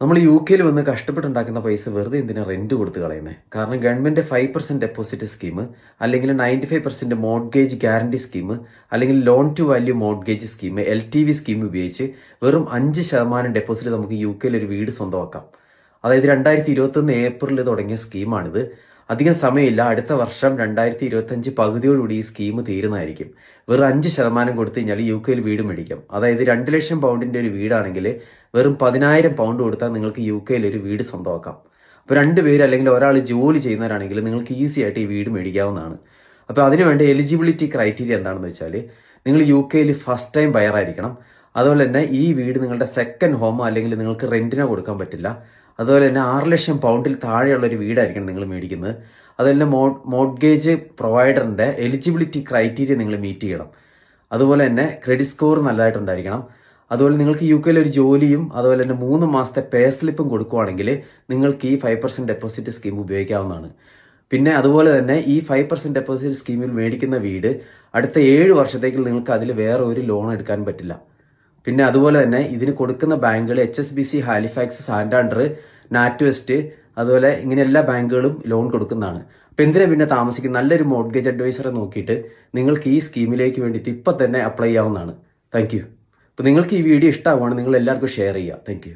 നമ്മൾ യു കെയിൽ വന്ന് കഷ്ടപ്പെട്ടുണ്ടാക്കുന്ന പൈസ വെറുതെ എന്തിനാ റെന്റ് കൊടുത്ത് കളയുന്നത് കാരണം government five percent deposit scheme അല്ലെങ്കിൽ ninety five percent mortgage guarantee scheme അല്ലെങ്കിൽ loan to value mortgage scheme L T V scheme ഉപയോഗിച്ച് വെറും അഞ്ച് ശതമാനം ഡെപ്പോസിറ്റ് നമുക്ക് യു കെയിൽ ഒരു വീട് സ്വന്തമാക്കാം. അതായത് രണ്ടായിരത്തി ഇരുപത്തൊന്ന് ഏപ്രിലിൽ തുടങ്ങിയ സ്കീമാണിത് അധികം സമയമില്ല. അടുത്ത വർഷം രണ്ടായിരത്തി ഇരുപത്തഞ്ച് പകുതിയോടുകൂടി ഈ സ്കീം തീരുന്നതായിരിക്കും. വെറും അഞ്ച് ശതമാനം കൊടുത്തു കഴിഞ്ഞാൽ യു കെയിൽ വീട് മേടിക്കാം. അതായത് രണ്ട് ലക്ഷം പൗണ്ടിന്റെ ഒരു വീടാണെങ്കിൽ വെറും പതിനായിരം പൗണ്ട് കൊടുത്താൽ നിങ്ങൾക്ക് യു കെയിൽ ഒരു വീട് സ്വന്തമാക്കാം. അപ്പോൾ രണ്ട് പേര് അല്ലെങ്കിൽ ഒരാൾ ജോലി ചെയ്യുന്നവരാണെങ്കിൽ നിങ്ങൾക്ക് ഈസി ആയിട്ട് ഈ വീട് മേടിക്കാവുന്നതാണ്. അപ്പോൾ അതിനുവേണ്ട എലിജിബിലിറ്റി ക്രൈറ്റീരിയ എന്താണെന്ന് വെച്ചാൽ നിങ്ങൾ യു കെയിൽ ഫസ്റ്റ് ടൈം ബയറായിരിക്കണം. അതുപോലെ തന്നെ ഈ വീട് നിങ്ങളുടെ സെക്കൻഡ് ഹോം അല്ലെങ്കിൽ നിങ്ങൾക്ക് റെന്റിനോ കൊടുക്കാൻ പറ്റില്ല. അതുപോലെ തന്നെ ആറ് ലക്ഷം പൗണ്ടിൽ താഴെയുള്ള ഒരു വീടായിരിക്കണം നിങ്ങൾ മേടിക്കുന്നത്. അതുപോലെ തന്നെ മോഡ്ഗേജ് പ്രൊവൈഡറിന്റെ എലിജിബിലിറ്റി ക്രൈറ്റീരിയ നിങ്ങൾ മീറ്റ് ചെയ്യണം. അതുപോലെ തന്നെ ക്രെഡിറ്റ് സ്കോർ നല്ലതായിട്ടുണ്ടായിരിക്കണം അതുപോലെ നിങ്ങൾക്ക് യു കെയിൽ ഒരു ജോലിയും അതുപോലെ തന്നെ മൂന്ന് മാസത്തെ പേ സ്ലിപ്പും കൊടുക്കുവാണെങ്കിൽ നിങ്ങൾക്ക് ഈ ഫൈവ് പെർസെന്റ് ഡെപ്പോസിറ്റ് സ്കീം ഉപയോഗിക്കാവുന്നതാണ്. പിന്നെ അതുപോലെ തന്നെ ഈ ഫൈവ് പെർസെന്റ് ഡെപ്പോസിറ്റ് സ്കീമിൽ മേടിക്കുന്ന വീട് അടുത്ത ഏഴ് വർഷത്തേക്ക് നിങ്ങൾക്ക് അതിൽ വേറെ ഒരു ലോൺ എടുക്കാൻ പറ്റില്ല. പിന്നെ അതുപോലെ തന്നെ ഇതിന് കൊടുക്കുന്ന ബാങ്കുകൾ H S B C Halifax Santander NatWest അതുപോലെ ഇങ്ങനെ എല്ലാ ബാങ്കുകളും ലോൺ കൊടുക്കുന്നതാണ്. അപ്പം എന്തിനാ പിന്നെ താമസിക്കുന്ന നല്ലൊരു മോഡ്ഗേജ് അഡ്വൈസറെ നോക്കിയിട്ട് നിങ്ങൾക്ക് ഈ സ്കീമിലേക്ക് വേണ്ടിയിട്ട് ഇപ്പം തന്നെ അപ്ലൈ ചെയ്യാവുന്നതാണ്. താങ്ക് യു അപ്പോൾ നിങ്ങൾക്ക് ഈ വീഡിയോ ഇഷ്ടമാവുകയാണ് നിങ്ങൾ എല്ലാവർക്കും ഷെയർ ചെയ്യുക. Thank you